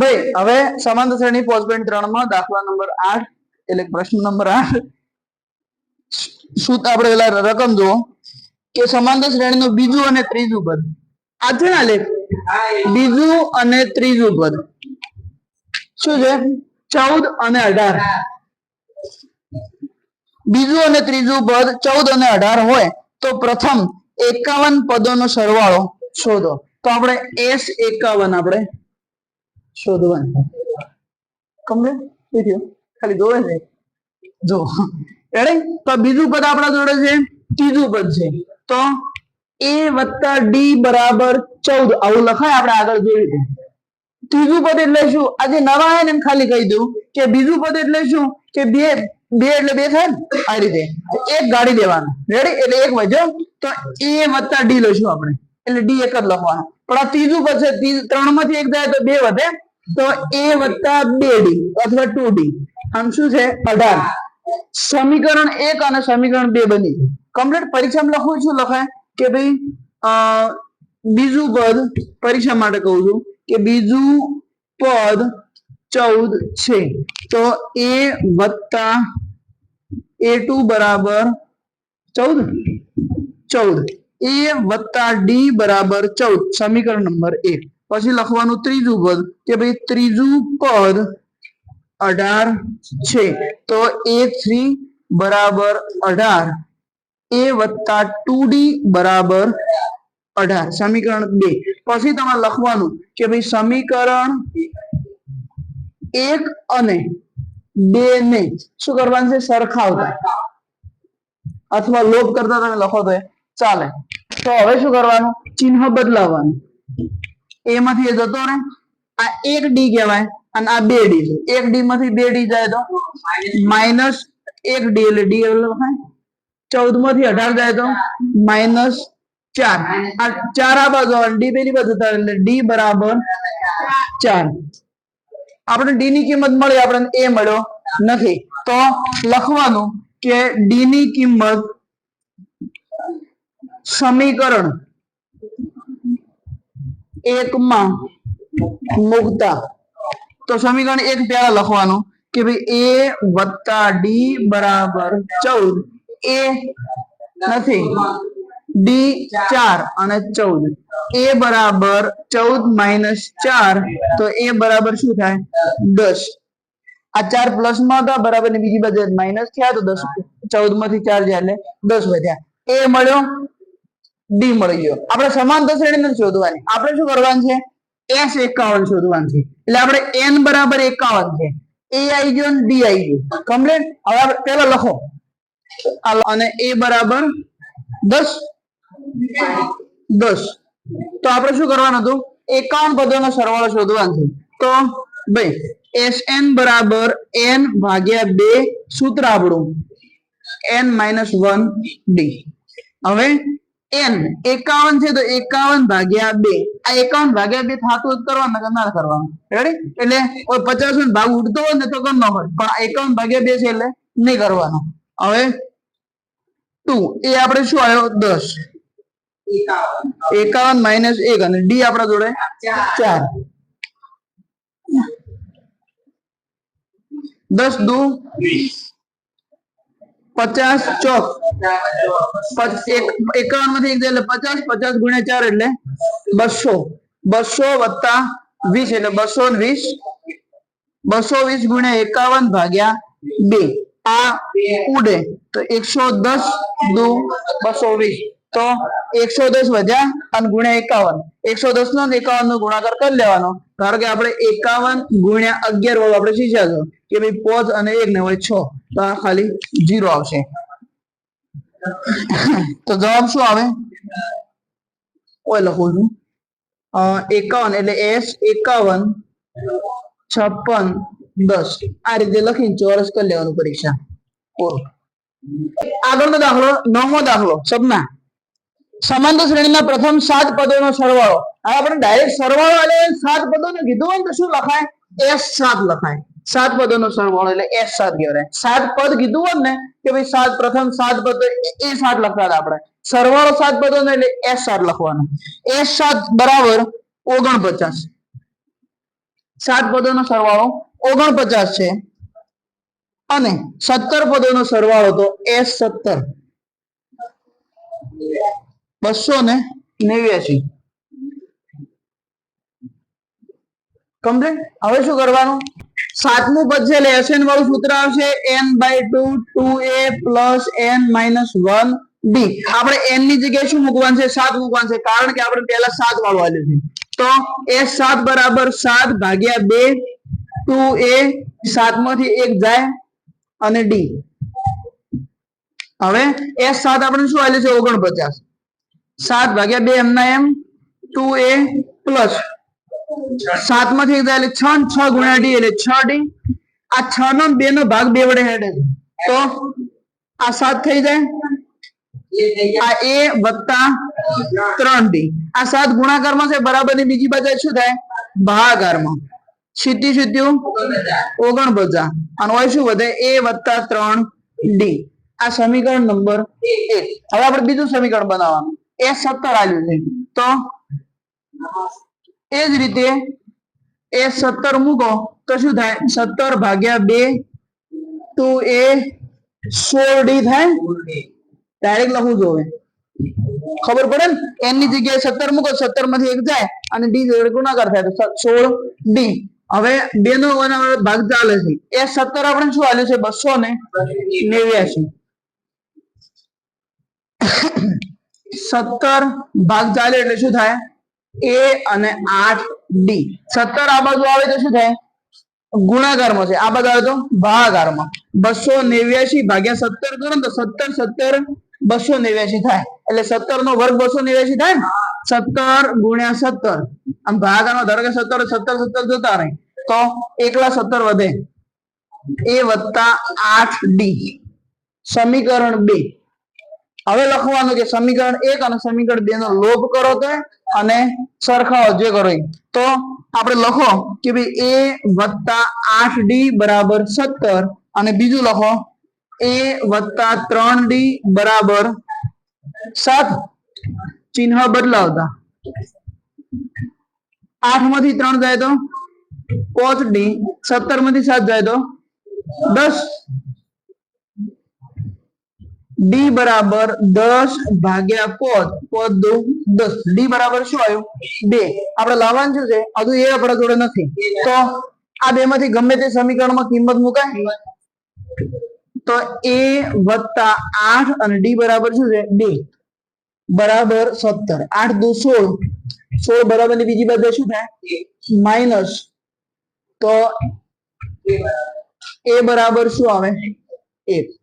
ભાઈ, હવે સમાંતર શ્રેણી પોસ્ટબેન્ડ ત્રણમાં દાખલા નંબર આઠ, એટલે પ્રશ્ન નંબર આઠ. શું આપણે પેલા રકમ જુઓ. કે સમાંતર શ્રેણીનું બીજું અને ત્રીજું પદ. આ છે ને બીજું અને ત્રીજું પદ. શું છે? ચૌદ અને અઢાર. બીજું અને ત્રીજું પદ ચૌદ અને અઢાર હોય તો પ્રથમ એકાવન પદોનો સરવાળો શોધો. તો આપણે એસ એકાવન આપણે શોધવાનું કમલે બીજું ખાલી જોવે છે? જો. રેડી તો બીજું પદ આપણા જોડે છે. ત્રીજું પદ છે. તો એ વત્તા ડી બરાબર ચૌદ. આવું લખાય આપણે આગળ જોયું હતું ત્રીજું પદ એટલે શું? આજે નવા આવે ને ખાલી કહી દઉં કે બીજું પદ એટલે શું? કે બે બે એટલે બે થાય આ રીતે. એક ગાડી દેવાનું. રેડી એટલે એક વધ્યો તો એ વત્તા ડી લઈશું આપણે. એટલે ડી એક જ લખવાનો. પણ આ ત્રીજું પદ છે ત્રી- ત્રણમાંથી એક જાય તો બે વધે, તો એ વત્તા બે ડી અથવા ટુ ડી આમ શું છે? અઢાર. સમીકરણ એક અને સમીકરણ બે બની. કમ્પ્લીટ પરીક્ષામાં લખું છું, લખાય, કે ભાઈ બીજું પદ, પરીક્ષા માટે કહું છું, કે બીજું પદ ચૌદ છે. તો એ વત્તા એ ટુ બરાબર ચૌદ? ચૌદ. એ વત્તા ડી બરાબર ચૌદ, સમીકરણ નંબર એક. પછી લખવાનું ત્રીજું પદ કે ભાઈ ત્રીજું પદ અઢાર છે. તો એ થ્રી બરાબર અઢાર. એ વત્તા ટુ ડી બરાબર અઢાર, સમીકરણ બે. પછી તમારે લખવાનું કે ભાઈ સમીકરણ એક અને બે ને શું કરવાનું છે? સરખાવતા. અથવા લોભ કરતા તમે લખો તો ચાલે. તો હવે શું કરવાનું? ચિહ્ન બદલાવવાનું. એમાંથી એ જતો ને આ એક ડી કહેવાય અને આ બે ડી છે. એક ડી માંથી બે ડી જાય તો? માઇનસ એક ડી એટલે ડી એટલે લખાય ચૌદમાંથી અઢાર જાય તો? માઇનસ ચાર. આ ચાર આ બાજુ ડી પેલી બાજુ થાય એટલે ડી બરાબર ચાર. આપણે ડી ની કિંમત મળી, આપણને એ મળ્યો નથી. તો લખવાનું કે ડી ની કિંમત સમીકરણ એકમાં મુકતા. તો સમીકરણ એક પહેલા લખવાનું કે ભાઈ એ વત્તા ડી બરાબર ચૌદ. એ નથી. ડી ચાર અને ચૌદ. એ બરાબર ચૌદ માઇનસ ચાર, તો એ બરાબર શું થાય? દસ. આ ચાર પ્લસમાં હતા, બરાબર ને બીજી બાજુ માઇનસ થયા, તો દસ ચૌદમાંથી ચાર જાય એટલે દસ વધ્યા. એ મળ્યો? ડી મળી ગયો. આપણે સમાંતર શ્રેણી શોધવાની. આપણે શું કરવાનું છે? એસ એકાવન શોધવાનું છે. એટલે આપણે એન બરાબર એકાવન છે. એ આવી ગયો ડી આવી ગયો. કમ્પ્લીટ હવે આપણે પેલા લખો. અને એ બરાબર દસ? દસ. તો આપણે શું કરવાનું હતું? એકાવન પદોનો સરવાળો શોધવાનો છે. તો ભાઈ એસ એન બરાબર એન ભાગ્યા બે સૂત્ર આપણું. એન માઇનસ વન ડી હવે એન એકાવન છે તો એકાવન ભાગ્યા બે. આ એકાવન ભાગ્યા બે થતું જ કરવાનું કે ના કરવાનું. એટલે પચાસ નો ભાગ ઉડતો હોય ને તો કર ન હોય. પણ એકાવન ભાગ્યા બે છે એટલે નહીં કરવાનો. હવે ટુ એ આપણે શું આવ્યો? દસ. એકાવન માઇનસ એક અને ડી આપણા જોડે ચાર. દસ દુ? પચાસ ચોક. એકાવનમાંથી એક એટલે પચાસ પચાસ ગુણ્યા ચાર એટલે બસો. બસો વત્તા વીસ એટલે બસો વીસ. બસો વીસ ગુણ્યા એકાવન ભાગ્યા બે. આ ઉડે. તો એકસો દસ દુ બસો વીસ. તો એકસો દસ વધ્યા અને ગુણ્યા એકાવન. એકસો દસ નો એકાવન નો ગુણાકાર કરી લેવાનો. ધારો કે આપણે એકાવન ગુણ્યા અગિયાર વાળું આપણે શીખ્યા છો. કે ભાઈ પોચ અને એક ને હોય છ. તો આ ખાલી જીરો આવશે. તો જવાબ શું આવે? કોઈ લખું છું. એકાવન એટલે એસ, એકાવન, છપ્પન, દસ. આ રીતે લખીને ચોરસ કરી લેવાનું પરીક્ષા. પૂરું આગળનો દાખલો, નવમો દાખલો, સપના. સમાંતર શ્રેણીના પ્રથમ સાત પદોનો સરવાળો. હવે આપણે ડાયરેક્ટ સરવાળો એટલે સાત પદોને કીધું હોય તો શું લખાય? એસ સાત લખાય. સાત પદોનો સરવાળો એટલે એસ સાત કહેવાય. સાત પદ કીધું હોત ને કે ભાઈ સાત પ્રથમ સાત પદ એ- સાત લખતા આપણે. સરવાળો સાત પદોનો એટલે એસ સાત લખવાનો. એસ સાત બરાબર ઓગણપચાસ. સાત પદોનો સરવાળો ઓગણપચાસ છે. અને સત્તર પદોનો સરવાળો તો એસ સત્તર. બસો ને નેવ્યાસી કમ્પ્લીટ? હવે શું કરવાનું? સાતમું પદ છે એટલે એસએન વાળું સૂત્ર આવશે, N by two two A plus N minus one D આપણે એનની જગ્યાએ શું મૂકવાનું છે? સાત મૂકવાનું છે, કારણ કે આપણે પહેલા સાત વાળું આવ્યું છે. તો એ સાત બરાબર સાત ભાગ્યા બે, ટુ એ સાતમાંથી એક જાય અને ડી. હવે એ સાત આપણે શું આવ્યું છે? ઓગણપચાસ. સાત ભાગ્યા બે એમના એમ, ટુ એ પ્લસ. સાતમાંથી એક જાય એટલે છ છ ગુણ્યા ડી એટલે છ ડી. આ છ નો બે નો ભાગ બે વડે હેડે. તો આ સાત થઈ જાય. આ એ વત્તા ત્રણ ડી. આ સાત ગુણાકારમાં છે બરાબરની બીજી બાજુ શું થાય? ભાગાકારમાં. સીધી ઓગણ બજા અને હોય શું વધે? એ વત્તા ત્રણ ડી. આ સમીકરણ નંબર એક. હવે આપણે બીજું સમીકરણ બનાવવાનું. એ સત્તર આવ્યું છે. તો એ જ રીતે એ સત્તર મૂકો તો શું થાય? સત્તર ભાગ્યા બે તો એ સોળ ડી થાય? ડાયરેક્ટ લખવું જોવે ખબર પડે ને? એની જગ્યાએ સત્તર મૂકો, સત્તરમાંથી એક જાય અને ડી ગુણાકાર થાય તો સોળ ડી હવે બે નો ભાગ ચાલે છે. એ સત્તર આપણે શું આવ્યું છે? બસો ને નેવ્યાસી સત્તર ભાગ ચાલે એટલે શું થાય? એ અને આઠ ડી સત્તર આ બાજુ આવે તો શું થાય? ગુણાકારમાં છે. આ બાજુ આવે તો ભાગાકારમાં. બસો નેવ્યાસી ભાગ્યા સત્તર કરો ને તો સત્તર સત્તર, બસો નેવ્યાસી થાય. એટલે સત્તર નો વર્ગ બસો નેવ્યાસી થાય ને? સત્તર ગુણ્યા સત્તર. આમ ભાગાકારમાં ધારો કે સત્તર સત્તર સત્તર જતા રહે. તો એકલા સત્તર વધે. એ વત્તા આઠ ડી સમીકરણ બે. હવે લખવાનું કે સમીકરણ એક અને સમીકરણ બે નો લોપ કરો તો અને સરખાવો જે કરો તો આપણે લખો કે ભાઈ એ વત્તા આઠ ડી બરાબર સત્તર અને બીજું લખો એ વત્તા ત્રણ ડી બરાબર સાત. ચિહ્ન બદલાવતા. આઠમાંથી ત્રણ જાય તો પાંચ ડી, સત્તરમાંથી સાત જાય તો દસ. ડી બરાબર દસ ભાગ્યા પદ પદ દો, દસ. ડી બરાબર શું આવ્યું? બે. આપણે લાવવાનું શું છે? હજુ એ આપણા જોડે નથી. તો આ બે માંથી ગમે તે સમીકરણમાં કિંમત મુકાય. તો એ વત્તા આઠ અને ડી બરાબર શું છે? બે. બરાબર સત્તર. આઠ દો સોળ. સોળ બરાબરની બીજી બાજુ શું થાય? માઇનસ. તો એ બરાબર શું આવે? એક.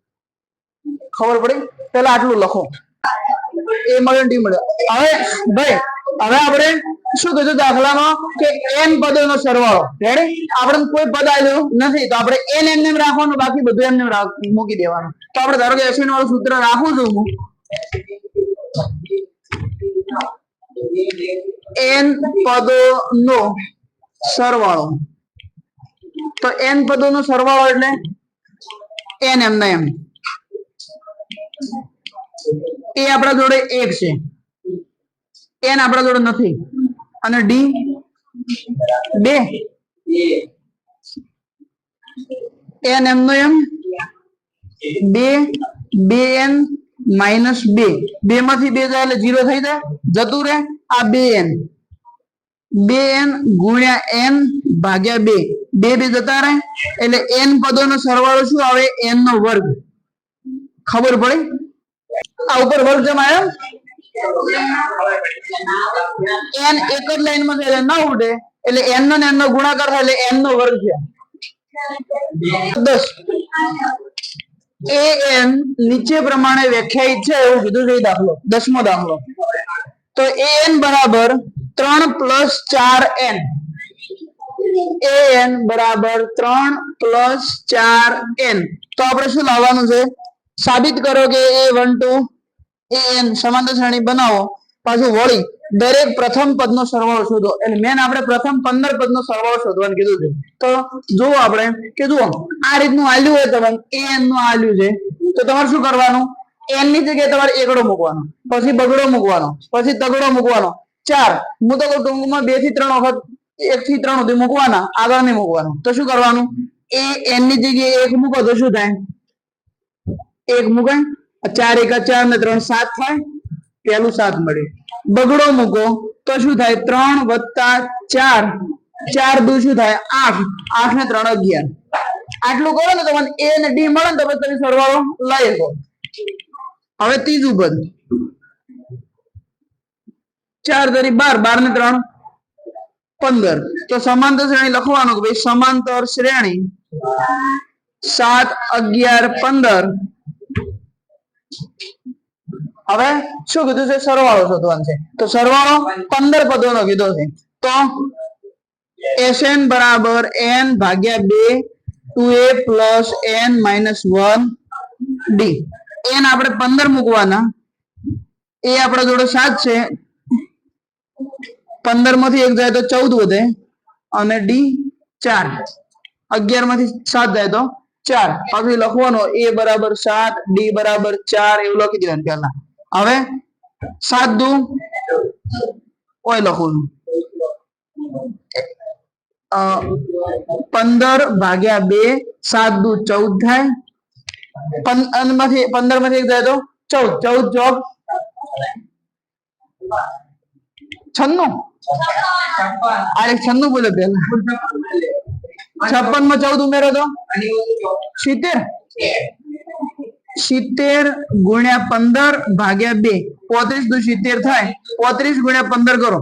ખબર પડી? પેલા આટલું લખો. એ મળ્યો ડી મળ્યો. હવે ભાઈ, હવે આપણે શું કીધું દાખલામાં કે n પદોનો સરવાળો. રેડી આપણે કોઈ પદ આવ્યું નથી, તો આપણે એન એમ રાખવાનું, બાકી બધું એમને મૂકી દેવાનું. તો આપણે ધારો કે એસી વાળું સૂત્ર રાખું છું હું. પદો પદોનો સરવાળો. તો n પદોનો સરવાળો એટલે n એમને એમ. એ આપણા જોડે એક છે. એન આપણા જોડે નથી. અને ડી બે? એન એમનો એમ? બે? બે એન માઇનસ બે. બે માંથી બે જાય એટલે જીરો થઈ જાય? જતું રે આ બે એન. બે એન ગુણ્યા એન ભાગ્યા બે. બે બે જતા રહે? એટલે એન પદોનો સરવાળો શું આવે? એન નો વર્ગ. ખબર પડી? આ ઉપર વર્ગ જમા એન એક જ લાઈનમાં એટલે ના ઉડે. એટલે એન નો એન નો ગુણાકાર થાય, એટલે એન નો વર્ગ છે. દસ. એ એન નીચે પ્રમાણે વ્યાખ્યાયિત છે, એવું કીધું છે દાખલો. દસમો દાખલો. તો એ એન બરાબર ત્રણ પ્લસ ચાર એન એ એન બરાબર ત્રણ પ્લસ ચાર એન તો આપણે શું લાવવાનું છે? સાબિત કરો કે એ વન ટુ એન સમાંતર શ્રેણી બનાવો. પાછું વળી દરેક પ્રથમ પદનો સરવાળો શોધો. એટલે મેન આપણે પ્રથમ પંદર પદનો સરવાળો શોધવાનું કીધું છે. તો જુઓ આપણે કે જુઓ, આ રીતનું આલ્યું હોય તમારે એ નું આલ્યું છે. તો તમારે શું કરવાનું? એનની જગ્યાએ તમારે એકડો મૂકવાનો. પછી બગડો મૂકવાનો. પછી તગડો મૂકવાનો. ચાર, હું તો ટૂંકમાં બેથી ત્રણ વખત, એક થી ત્રણ સુધી મૂકવાના આગળ નહીં મૂકવાનું. તો શું કરવાનું? એ એનની જગ્યાએ એક મૂકો તો શું થાય? એક મૂકાય ચાર એક ચાર ને ત્રણ સાત થાય, પેલું સાત મળે. બગડો મૂકો તો શું થાય? ત્રણ વત્તા ચાર. ચાર દુ શું થાય? આઠ. આઠ ને ત્રણ અગિયાર. આટલું કરો ને તમને એ ને ડી મળે ને તો તમે સરવાળો લઈ શકો હવે ત્રીજું પદ. ચાર તરી બાર બાર ને ત્રણ, પંદર. તો સમાંતર શ્રેણી લખવાનું કે ભાઈ સમાંતર શ્રેણી સાત, અગિયાર, પંદર. હવે શું કીધું છે? સરવાળો શોધવાનો છે. તો સરવાળો પંદર પદોનો કીધો છે. તો એસએન બરાબર એન ભાગ્યા બે, two A plus N minus one D N આપણે પંદર મૂકવાના. એ આપણા જોડે સાત છે. પંદરમાંથી એક જાય તો ચૌદ વધે અને ડી ચાર. અગિયારમાંથી સાત જાય તો ચાર. પછી લખવાનો એ બરાબર સાત ડી બરાબર ચાર એવું લખી દેવાનું પહેલા. હવે સાત દુ ઓય લખું છું. અ, પંદર ભાગ્યા બે સાત દુ ચૌદ થાય. પં- અને માંથી પંદરમાંથી એક જાય તો ચૌદ. ચૌદ ચોક છન્નું? આ એક છન્નું બોલે પેલા છપ્પનમાં ચૌદ ઉમેરો તો? સિત્તેર? સિત્તેર ગુણ્યા પંદર ભાગ્યા બે. પોત્રીસ દુ સિત્તેર થાય. પોત્રીસ ગુણ્યા પંદર કરો.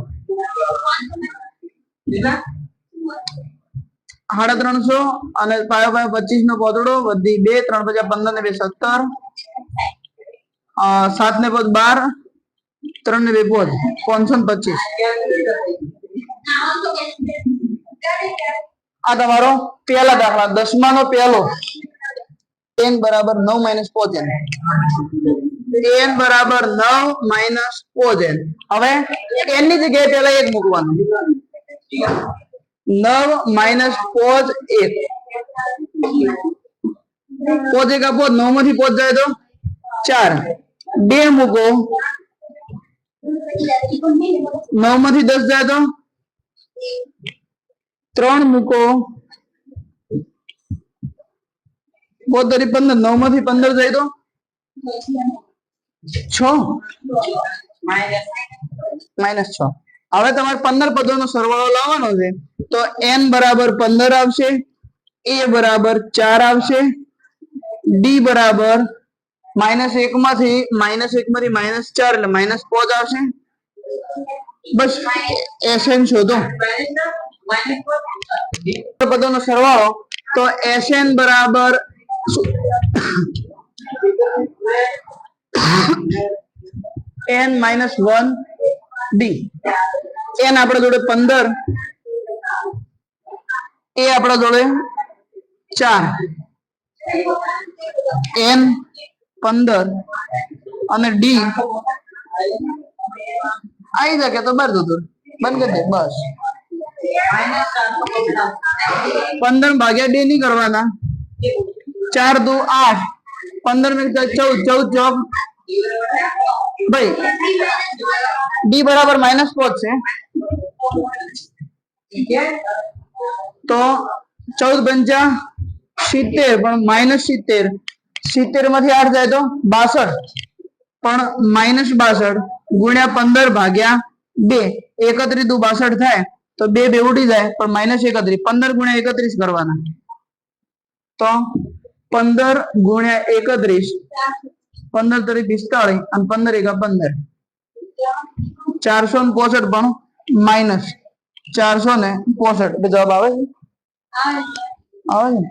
સાડા ત્રણસો અને પાયો પાયો પચીસ નો પોતડો વધી બે ત્રણ પચાસ પંદર ને બે સત્તર. સાત ને પદ બાર ત્રણ ને બે પોચ પાંચસો ને પચીસ. આ તમારો પહેલા દાખલા દસમા નો પહેલો. N બરાબર નવ માઇનસ પોચ n n બરાબર નવ માઇનસ પોચ n હવે n ની જગ્યાએ પહેલા એક મૂકવાનું. નવ માઇનસ પોચ એક. પોચ એક આપો નવમાંથી પોચ જાય તો ચાર. બે મૂકો. નવમાંથી દસ જાય તો ત્રણ મૂકો. પોતરી પંદર નવમાંથી પંદર જાય તો? છ? માઇનસ છ. હવે તમારે પંદર પદોનો સરવાળો લાવવાનો છે. તો એન બરાબર પંદર આવશે, એ બરાબર ચાર આવશે, ડી બરાબર માઇનસ એક માંથી માઇનસ એક માંથી માઇનસ ચાર એટલે માઇનસ પાંચ આવશે. બસ એસએન શોધો. પદોનો સરવાળો, તો એસએન બરાબર N minus one D. N આપણા જોડે પંદર, એ આપણા જોડે ચાર. એન પંદર અને ડી. આવી શકે તો બાર દૂધ બંધ કરી દે, બસ. પંદર ભાગ્યા બે નહીં કરવાના. ચાર દુ આઠ. પંદર ચૌદ. ચૌદ ચોક ભાઈ ડી બરાબર માઇનસ પોચ છે. તો ચૌદ પંચા સિત્તેર, પણ માઇનસ સિત્તેર. સિત્તેરમાંથી આઠ જાય તો બાસઠ. પણ માઇનસ બાસઠ ગુણ્યા પંદર ભાગ્યા બે. એકત્રીસ બાસઠ થાય. તો બે બે ઉડી જાય, પણ માઇનસ એકત્રીસ. પંદર ગુણ્યા એકત્રીસ કરવાના. તો પંદર ગુણ્યા એકત્રીસ, પંદર તરી પિસ્તાળીસ અને પંદર એકા પંદર. ચારસો ને પોસઠ પણ માઇનસ ચારસો ને પોસઠ. જવાબ આવે છે? આવે છે?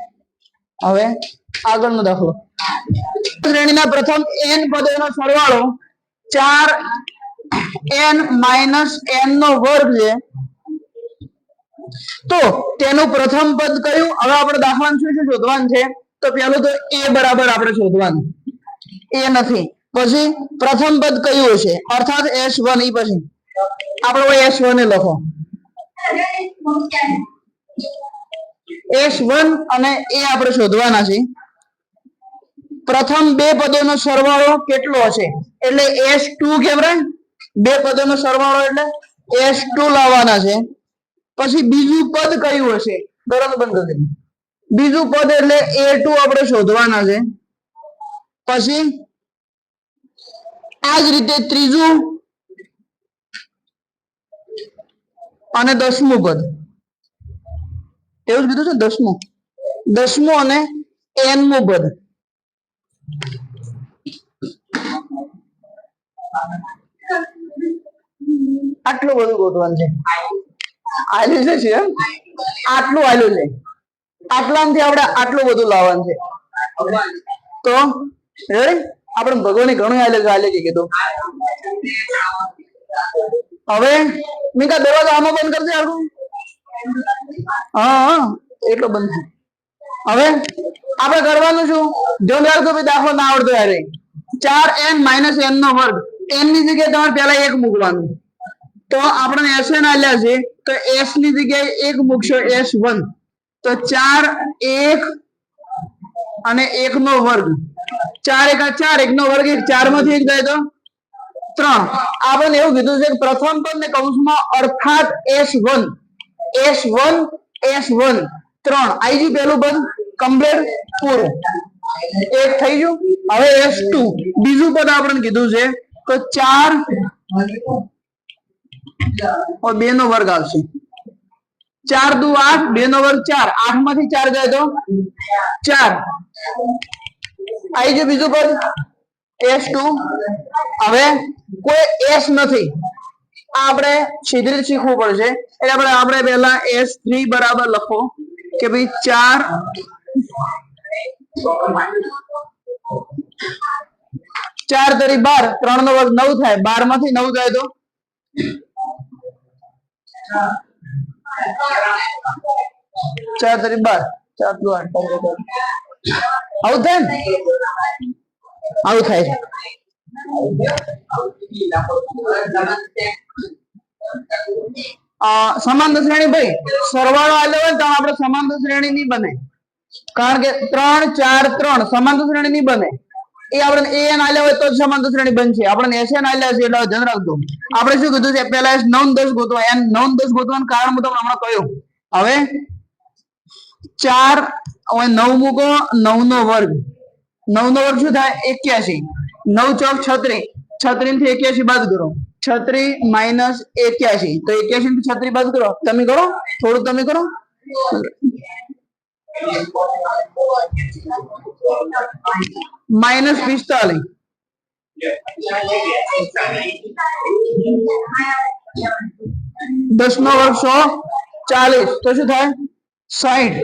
હવે આગળનો દાખલો. શ્રેણીના પ્રથમ n પદોનો સરવાળો ચાર એન માઇનસ એન નો વર્ગ છે. તો તેનું પ્રથમ પદ કયું? હવે આપણે દાખલાનું શું શું શોધવાનું છે. તો પેલું તો a બરાબર આપણે શોધવાનું. એ નથી. પછી પ્રથમ પદ કયું હશે? અર્થાત એસ વન. ઈ પછી આપણે એસ વન લખો. એસ વન અને એ આપણે શોધવાના છે. પ્રથમ બે પદોનો સરવાળો કેટલો હશે? એટલે એસ ટુ કેમ બે પદોનો સરવાળો એટલે એસ ટુ લાવવાના છે. પછી બીજું પદ કયું હશે? તરત બંધ બીજું પદ એટલે એ ટુ આપણે શોધવાના છે. પછી આ જ રીતે ત્રીજું અને દસમું પદ. એવું જ કીધું છે દસમું? દસમું અને એનમું પદ. આટલું બધું ગોઠવાનું છે. આયલું છે એમ? આટલું આયલું છે. આટલામાંથી આપણે આટલું બધું લાવવાનું છે. તો આપણે ભગવાને ઘણું છે આલે છે કીધું. હવે, મીકા, દરવાજો આમાં બંધ કરજે આખું હા એટલો બંધ. હવે, આપણે કરવાનું શું? જો રાખજો ભાઈ, દાખલો ના આવડતો યારે. ચાર એન માઇનસ એન નો વર્ગ. એનની જગ્યાએ તમારે પેલા એક મૂકવાનું. તો આપણે એસ એન આલ્યા છે, તો એસની જગ્યાએ એક મૂકશો એસ વન તો ચાર એક અને એક નો વર્ગ. ચાર એકા ચાર એક નો વર્ગ એક ચારમાંથી એક જાય તો ત્રણ. આપણને એવું કીધું છે કે પ્રથમ પદ ને કૌંસમાં અર્થાત S one S one S one ત્રણ. આઈ ગયું પહેલું પદ? કમ્પ્લેટ પૂરું. એક થઈ ગયું. હવે એસ ટુ બીજું પદ આપણને કીધું છે, તો ચાર બે નો વર્ગ આવશે. ચાર દુ આઠ, બે નો વર્ગ ચાર. આઠમાંથી ચાર જાય તો? ચાર. આઈ ગયું બીજું પદ? S two. હવે કોઈ એસ નથી. આ આપણે સીધી શીખવું પડશે. એટલે આપણે આપણે પહેલા એસ થ્રી બરાબર લખો કે ભાઈ ચાર ચાર તરી બાર, ત્રણ નો વર્ગ નવ થાય. બારમાંથી નવ જાય તો? ચાર તરી બાર ચાર દુ આઠ આવું થાય ને આવું થાય છે અ, સમાંતર શ્રેણી ભાઈ સરવાળો આલ્યો હોય ને તો આપણે સમાંતર શ્રેણી નહીં બને કારણ કે ત્રણ ચાર ત્રણ સમાંતર શ્રેણી નહીં બને એ આપણને એન આલ્યા હોય તો જ સમાંતર શ્રેણી બનશે આપણને એસ એન આલ્યા છે એટલે ધ્યાન રાખજો. આપણે શું કીધું છે? પહેલા નવ દસ ગોતવા. એન નવ દસ ગોતવાનું કારણ હું તમને હમણાં કહ્યું. હવે ચાર, હવે નવ મૂકો, નવ નો વર્ગ. નવ નો વર્ગ શું થાય? એક્યાસી. નવ ચોક છત્રી. છત્રી થી એક્યાસી બાદ કરો. છત્રી માઇનસ એક્યાસી. તો એક્યાસી થી છત્રી બાદ કરો. તમે કરો? થોડું તમે કરો? માઇનસ પિસ્તાલીસ દસ નો વર્ગ સો ચાલીસ તો શું થાય? સાઈઠ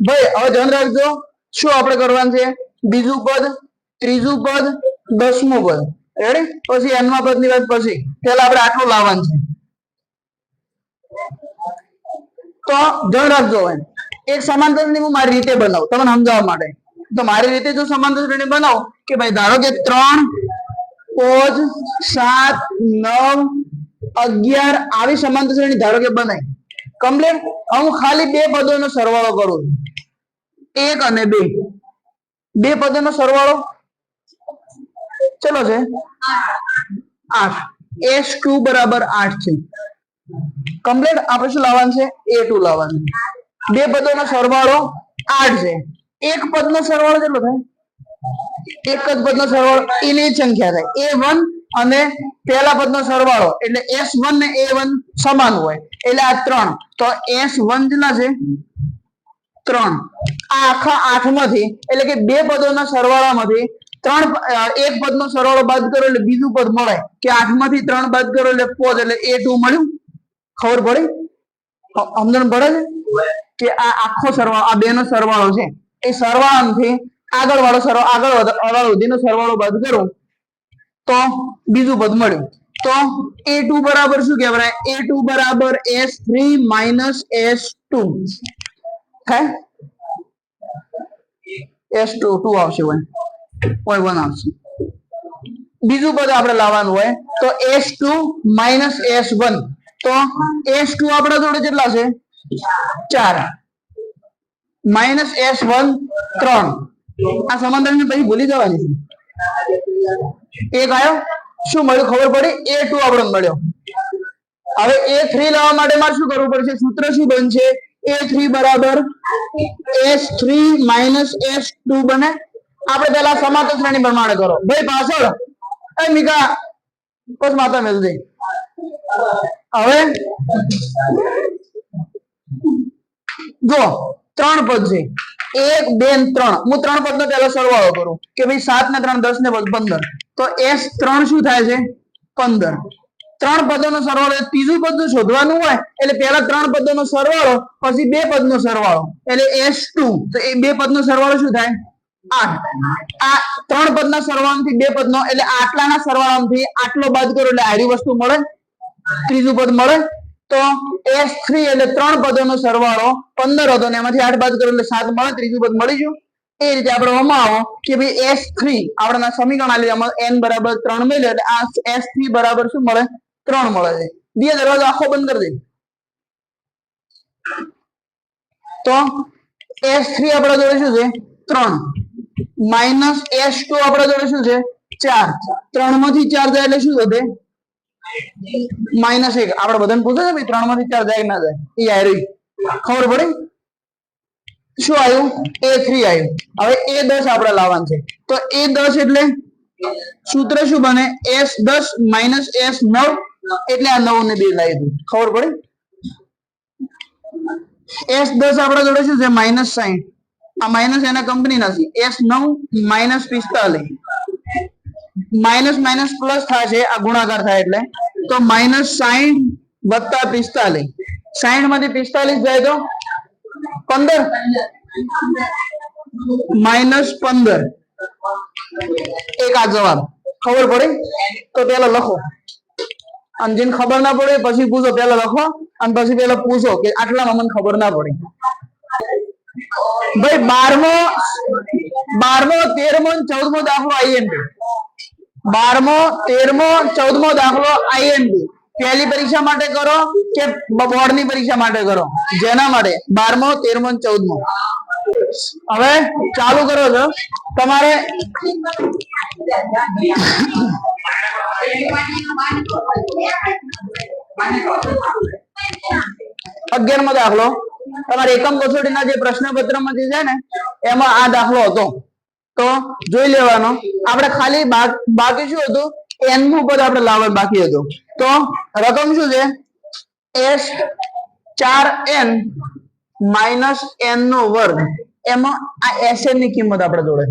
ભાઈ હવે ધ્યાન રાખજો શું આપણે કરવાનું છે બીજું પદ ત્રીજું પદ દસમું પદ રેડી પછી એનમાં પદની વાત પછી પેલા આપણે આટલું લાવવાનું છે તો ધ્યાન રાખજો હવે એક સમાંતર હું મારી રીતે બનાવું, તમને સમજાવવા માટે. તો મારી રીતે જો સમાંતર શ્રેણી બનાવું, કે ભાઈ ધારો કે ત્રણ પાંચ સાત, નવ, અગિયાર આવી સમાંતર શ્રેણી ધારો કે બનાવી કમ્પ્લેટ હું ખાલી બે પદોનો સરવાળો કરું. એક અને બે. બે પદોનો સરવાળો? ચલો છે. આઠ. એસ ટુ બરાબર આઠ છે. કમ્પ્લેટ આપણે શું લાવવાનું છે? એ ટુ લાવવાનું. બે પદોનો સરવાળો આઠ છે. એક પદનો સરવાળો કેટલો થાય? એક જ પદનો સરવાળો એની સંખ્યા થાય. એ વન અને પહેલા પદનો સરવાળો એટલે એસ વન ને એ વન સમાન હોય. એટલે આ ત્રણ. તો એસ વન કેટલા છે? ત્રણ. આ આખા આઠમાંથી એટલે કે બે પદોના સરવાળામાંથી ત્રણ એક પદ પદનો સરવાળો બાદ કરો એટલે બીજું પદ મળે. કે આઠમાંથી ત્રણ બાદ કરો એટલે પદ એટલે એ ટુ મળ્યું? ખબર પડી? અમદાવાદ ભરે છે? કે આ આખો સરવાળો, આ બેનો સરવાળો છે, એ સરવાળાથી આગળ વાળો સરવાળો, આગળ આગળ વધીનો સરવાળો બાદ કરો, તો બીજું પદ મળ્યું. તો એ ટુ બરાબર શું કહેવાય? એ ટુ બરાબર S three minus S two S two two આવશે વન વન આવશે. બીજું પદ આપણે લાવવાનું હોય, તો S two minus S one તો એસ ટુ આપણા જોડે કેટલા છે? ચાર. માઇનસ એસ વન ત્રણ. આ સમાંતર ને પછી ભૂલી જવાની એક આવ્યો શું મળ્યું? ખબર પડી? એ ટુ આપણને મળ્યો. હવે એ થ્રી લાવવા માટે મારે શું કરવું પડશે? સૂત્ર શું બનશે? એ થ્રી બરાબર S three minus S two બને. આપણે પેલા સમાંતર શ્રેણી પ્રમાણે કરો. ભાઈ, પાછળ. એ મિકા, બસ માતા મેલ હવે જો, ત્રણ પદ છે. એક, બે ત્રણ. હું ત્રણ પદ નો પેલો સરવાળો કરું કે ભાઈ સાત ને ત્રણ, દસ ને પંદર. તો એસ ત્રણ શું થાય છે? પંદર. ત્રણ પદોનો સરવાળો ત્રીજું પદનું શોધવાનું હોય, એટલે પેલા ત્રણ પદોનો સરવાળો, પછી બે પદનો સરવાળો. એટલે એસ ટુ. તો એ બે પદ નો સરવાળો શું થાય? આઠ. આ ત્રણ પદના સરવાળાથી બે પદનો, એટલે આટલાના સરવાળાથી આટલો બાદ કરો એટલે આડી વસ્તુ મળે, ત્રીજું પદ મળે તો એસ થ્રી એટલે ત્રણ પદોનો સરવાળો પંદર હતો ને એમાંથી આઠ બાદ કરો એટલે સાત મળે, ત્રીજું પદ મળી ગયું. એ રીતે આપણે આવો કે ભાઈ એસ થ્રી આપણા સમીકરણ આલી એમાં એન બરાબર ત્રણ મળે એટલે આ એસ થ્રી બરાબર શું મળે? ત્રણ મળે છે. બીજો દરવાજો આખો બંધ કરી દે. તો એસ થ્રી આપણા જોડે શું છે? ત્રણ. માઇનસ એસ ટુ આપણા જોડે શું છે? ચાર. ત્રણમાંથી ચાર જાય એટલે શું વધે માઇનસ એક. આપડે બધાને પૂછે છે ત્રણમાંથી ચાર જાય ના જાય? એ ખબર પડી? શું આવ્યું એ થ્રી આવ્યું હવે એ દસ આપણે લાવવાનું છે. તો એ દસ એટલે સૂત્ર શું બને? એસ દસ માઇનસ એસ નવ, એટલે આ નવ ને બે લાવી દીધું ખબર પડી? એસ દસ આપણા જોડે શું છે? માઇનસ સાઈઠ. આ માઇનસ એના કંપની નથી એસ નવ માઇનસ પિસ્તાલીસ. માઇનસ માઇનસ પ્લસ થશે, આ ગુણાકાર થાય એટલે. તો માઇનસ સાઈઠ વત્તા પિસ્તાલીસ. સાઈઠમાંથી પિસ્તાલીસ જાય તો? પંદર? માઇનસ પંદર. એક આ જવાબ. ખબર પડી? તો પેલા લખો. અને જેને ખબર ના પડે પછી પૂછો, પેલા લખો. અને પછી પેલા પૂછો કે આટલામાં મને ખબર ના પડી. ભાઈ બારમો બારમો, તેરમો ચૌદમો દાખલો આઈએમપી બારમો, તેરમો, ચૌદમો દાખલો આઈએમપી પહેલી પરીક્ષા માટે કરો કે બોર્ડની પરીક્ષા માટે કરો? જેના માટે? બારમો, તેરમો ચૌદમો. હવે ચાલુ કરો છો. તમારે અગિયારમો દાખલો. તમારે એકમ કસોટીના જે પ્રશ્નપત્રમાંથી છે ને, એમાં આ દાખલો હતો. તો જોઈ લેવાનો. આપણે ખાલી બાકી શું હતું? એનનું આપણે લાવવાનું બાકી હતું. તો રકમ શું છે? એસ ચાર એન માઇનસ એન નો વર્ગ. એમાં આ એસ એનની કિંમત આપણે જોડે.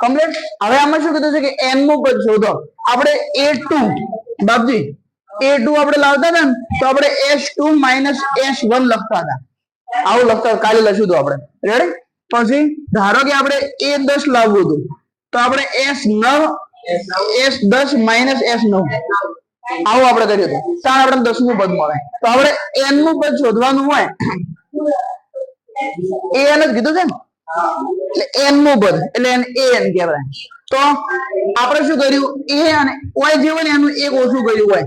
કમ્પ્લીટ હવે આમાં શું કીધું છે કે એનનું પદ શોધો. આપણે એ ટુ બાપજી એ ટુ આપણે લાવતા હતા ને, તો આપણે S two minus S one લખતા હતા. આવું લખતા કાલે લખ્યું હતું આપણે. રેડી પછી ધારો કે આપણે એ દસ લાવવું હતું, તો આપણે એસ નવ, એસ દસ માઇનસ એસ નવ. આવું આપણે કર્યું હતું. ત્યાં આપણે દસમું પદ મળે. તો આપણે એનનું પદ શોધવાનું હોય. એ એન જ કીધું છે ને? એટલે એનનું પદ, એટલે એને એ એન કહેવાય. તો આપણે શું કર્યું? એ અને ઓય જે હોય ને, એનું એક ઓછું કર્યું હોય.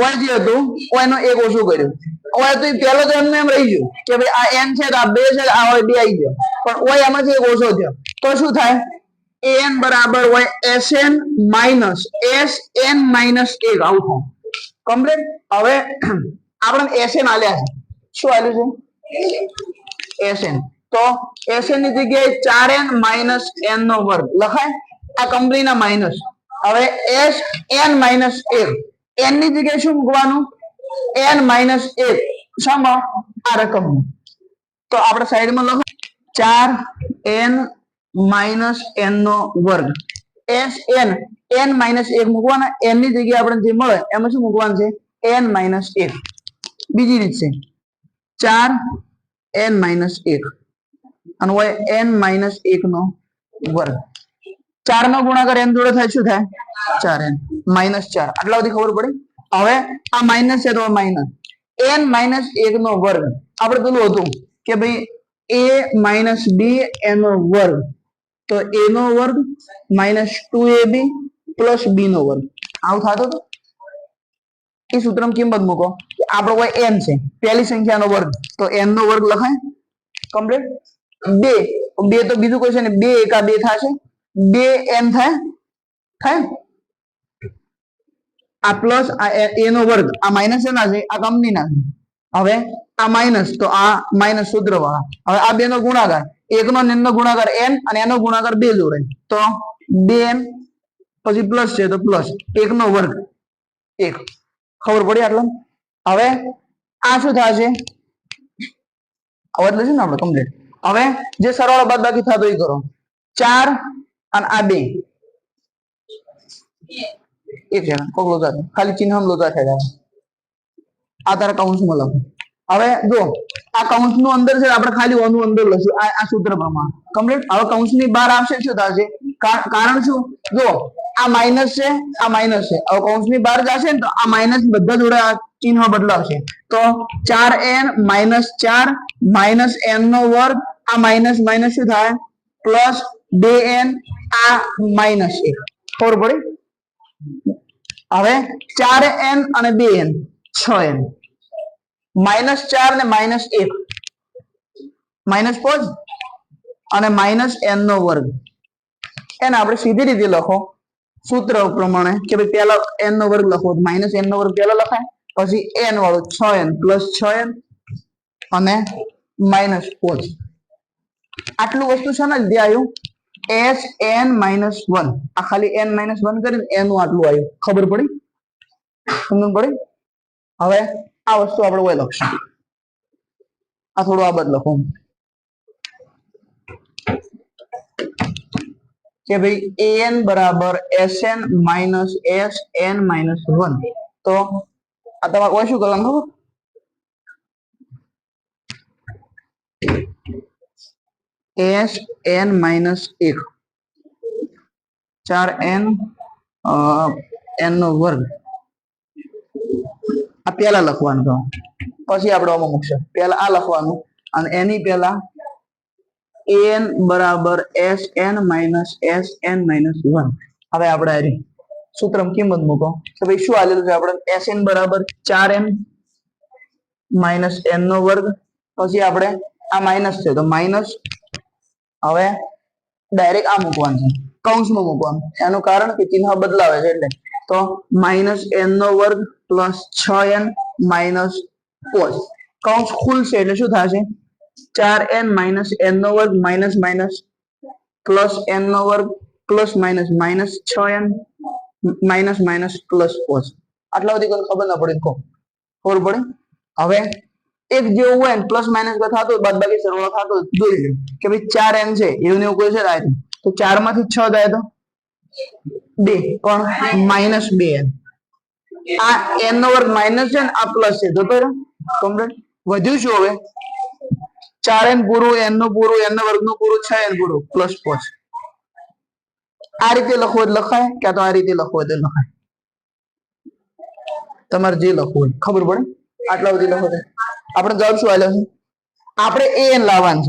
ઓય જે હતું ઓયનું એક ઓછું કર્યું. ઓય તો પેલો તો એમને એમ રહી ગયું કે ભાઈ આ એન છે આ બે છે આ હોય બે આવી ગયો. પણ ઓય એમાંથી એક ઓછો થયો. તો શું થાય? એન બરાબર હોય S N minus S N minus એક આવું થાય. કમ્પ્લીટ હવે આપણે એસએન આલ્યા છે. શું આલ્યું છે? એસએન તો એસએનની જગ્યાએ ચાર એન માઇનસ એન નો વર્ગ. લખાય? આ કંપનીના માઇનસ હવે એસ એન માઇનસ એક. એનની જગ્યાએ શું મૂકવાનું? એન માઇનસ એક શામાં? આ રકમ તો આપણે સાઈડમાં લખો. ચાર એન માઇનસ એન નો વર્ગ. એસ એન એન માઇનસ એક મૂકવાના. એનની જગ્યાએ આપણે જે મળે, એમાં શું મૂકવાનું છે? એન માઇનસ એક. બીજી રીત છે. ચાર એન માઇનસ એક. અને હોય એન માઇનસ એક નો વર્ગ. ચાર નો ગુણાકાર એન જોડે થાય, શું થાય? ચાર એન માઇનસ ચાર. આટલા બધી ખબર પડી? હવે આ માઇનસ છે તો માઇનસ એન માઇનસ એક નો વર્ગ. આપણે પેલું હતું કે ભાઈ એ માઇનસ બી એનો વર્ગ. તો એ નો વર્ગ minus two A B plus B નો વર્ગ. આવું થતો હતો? એ સૂત્રમાં કિંમત મૂકો? આપણો કોઈ એન છે. પહેલી સંખ્યાનો વર્ગ. તો એન નો વર્ગ લખાય. કમ્પ્લીટ બે. બે તો બીજું કોઈ છે ને? બે એકા બે થશે. બે એન થાય. થાય? આ પ્લસ આ એ નો વર્ગ, આ માઇનસ એના છે, આ કંપની ના છે. હવે આ માઇનસ તો આ માઇનસ સૂત્ર વાળા હવે આ બે નો ગુણાકાર એક નો એન નો ગુણાકાર એન અને એનો ગુણાકાર બે જોડે. તો બે એન પછી પ્લસ છે તો પ્લસ એક નો વર્ગ, એક. ખબર પડી આટલું? હવે આ શું થશે? એટલે છે ને આપણે કમ્પ્લીટ હવે જે સરવાળો બાદ બાકી થતો એ કરો. ચાર અને આ બે. એક લોચા ખાલી ચિહ્ન લોચા છે આ તારા કૌંસમાં લખો. હવે જો, આ કૌંસનું અંદર છે, આપણે ખાલી ઓનું અંદર લખશું આ આ સૂત્ર પ્રમાણે. કમ્પ્લીટ હવે કૌંસની બહાર આવશે શું થશે? કારણ શું? જો, આ માઇનસ છે, આ માઇનસ છે. હવે કૌંસની બહાર જશે ને તો આ માઇનસ બધા જોડે ચિહ્ન બદલાવશે તો ચાર એન માઇનસ ચાર માઇનસ એન નો વર્ગ, આ માઇનસ માઇનસ શું થાય? પ્લસ બે એન આ માઇનસ એક. ખબર પડી? હવે ચાર એન અને બે એન છ એન માઇનસ ચાર ને માઇનસ એક. માઇનસ પાંચ અને માઇનસ એન નો વર્ગ. એને આપણે સીધી રીતે લખો. સૂત્ર પ્રમાણે કે ભાઈ પહેલા એન નો વર્ગ લખો માઇનસ એન નો વર્ગ પહેલા લખાય, પછી એન વાળું છ એન પ્લસ છ એન અને માઇનસ પાંચ. આટલું વસ્તુ છે ને આવ્યું એસ એન માઇનસ વન આ ખાલી એન માઇનસ વન કરીને એનું આટલું આવ્યું. ખબર પડી? સમજણ પડી? હવે આ વસ્તુ આપણે હોય લખશું. આ થોડું આ બદ લખો. કે ભાઈ એન બરાબર S N minus S N minus one તો આ તમારે શું કરવાનું ખબર? એસ એન માઇનસ એક. ચાર એન એન નો વર્ગ. આ પેલા લખવાનું પછી આપણે આમાં મૂકશે. પેલા આ લખવાનું અને એની પેલા એન બરાબર S N minus S N minus one. હવે આપણે આ સૂત્રમાં કિંમત મૂકો? તો ભાઈ શું આલેલું છે આપણે? એસ એન બરાબર ચાર એન માઇનસ એન નો વર્ગ. પછી આપણે આ માઇનસ છે તો માઇનસ હવે ડાયરેક્ટ આ મૂકવાનું છે. કૌંસમાં મૂકવાનું. એનું કારણ કે ચિહ્ન બદલાવે છે એટલે. તો માઇનસ એન નો વર્ગ પ્લસ છ એન માઇનસ પોચ કૌંસ ખુલશે એટલે શું થશે? ચાર એન માઇનસ એન નો વર્ગ માઇનસ માઇનસ પ્લસ એન નો વર્ગ પ્લસ માઇનસ માઇનસ છ એન માઇનસ માઇનસ પ્લસ પોચ આટલા બધી કોઈ ખબર ના પડે કહો. ખબર પડે? હવે એક જેવું હોય ને પ્લસ માઇનસ થતો બાદ બાકી સરવાળો થતો જોઈ લો કે ભાઈ ચાર એમ છે, એવું એવું કોઈ છે રાય તો ચારમાંથી છ થાય તો? બે, પણ માઇનસ બે એમ આ એન નો વર્ગ માઇનસ છે ને, આ પ્લસ છે તો કમ્પ્લીટ? વધ્યું શું હવે? ચાર એન પૂરું એનનું પૂરું એન નો વર્ગનું પૂરું, છ એન પૂરું પ્લસ પાંચ આ રીતે લખવું હોય લખાય ક્યાં તો આ રીતે લખવું હોય લખાય? તમારે જે લખવું હોય, ખબર પડે? આટલા બધી લખો આપણે શું આલ્યો છે? આપણે એ એન લાવવાનું છે.